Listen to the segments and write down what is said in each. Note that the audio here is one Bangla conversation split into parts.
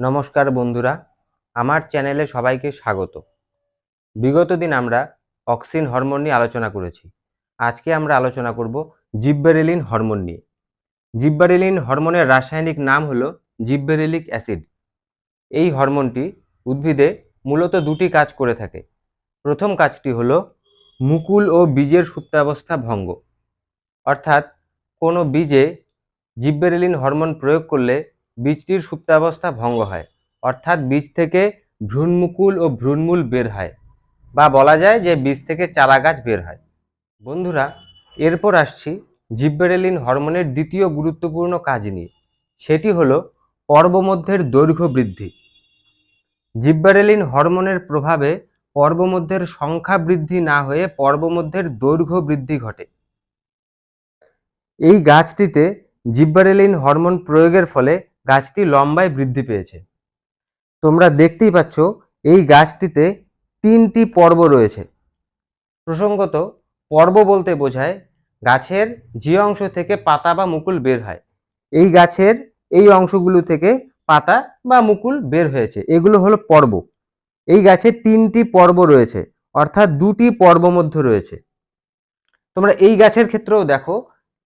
নমস্কার বন্ধুরা, আমার চ্যানেলে সবাইকে স্বাগত। বিগত দিন আমরা অক্সিন হরমোন নিয়ে আলোচনা করেছি। আজকে আমরা আলোচনা করব জিব্বেরেলিন হরমোন নিয়ে। জিব্বারেলিন হরমোনের রাসায়নিক নাম হলো জিব্বেরেলিক অ্যাসিড। এই হরমোনটি উদ্ভিদে মূলত দুটি কাজ করে থাকে। প্রথম কাজটি হলো মুকুল ও বীজের সুপ্তাবস্থা ভঙ্গ। অর্থাৎ কোনো বীজে জিব্বেরেলিন হরমোন প্রয়োগ করলে বীজটির সুপ্তাবস্থা ভঙ্গ হয়, অর্থাৎ বীজ থেকে ভ্রূণমুকুল ও ভ্রূণমূল বের হয়, বা বলা যায় যে বীজ থেকে চারা গাছ বের হয়। বন্ধুরা, এরপর আসছি জিব্বেরেলিন হরমোনের দ্বিতীয় গুরুত্বপূর্ণ কাজ নিয়ে। সেটি হলো পর্বমধ্যের দৈর্ঘ্য বৃদ্ধি। জিব্বারেলিন হরমোনের প্রভাবে পর্বমধ্যের সংখ্যা বৃদ্ধি না হয়ে পর্বমধ্যের দৈর্ঘ্য বৃদ্ধি ঘটে। এই গাছটিতে জিব্বারেলিন হরমোন প্রয়োগের ফলে গাছটি লম্বায় বৃদ্ধি পেয়েছে। তোমরা দেখতেই পাচ্ছ, এই গাছটিতে তিনটি পর্ব রয়েছে। প্রসঙ্গত, পর্ব বলতে বোঝায় গাছের যে অংশ থেকে পাতা বা মুকুল বের হয়। এই গাছের এই অংশগুলো থেকে পাতা বা মুকুল বের হয়েছে। এগুলো হলো পর্ব। এই গাছে তিনটি পর্ব রয়েছে, অর্থাৎ দুটি পর্ব মধ্যে রয়েছে। তোমরা এই গাছের ক্ষেত্রেও দেখো,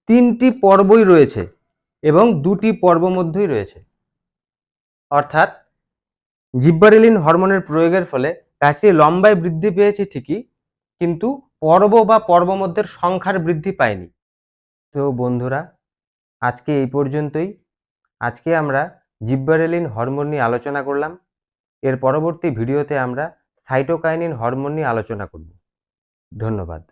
তিনটি পর্বই রয়েছে। এবং দুটি পর্ব মধ্যেই রয়েছে। অর্থাৎ জিব্বারেলিন হরমোনের প্রয়োগের ফলে গাছটি লম্বায় বৃদ্ধি পেয়েছে ঠিকই, কিন্তু পর্ব বা পর্ব মধ্যের সংখ্যার বৃদ্ধি পায়নি। তো বন্ধুরা, আজকে এই পর্যন্তই। আজকে আমরা জিব্বারেলিন হরমোন নিয়ে আলোচনা করলাম। এর পরবর্তী ভিডিওতে আমরা সাইটোকাইনিন হরমোন নিয়ে আলোচনা করব। ধন্যবাদ।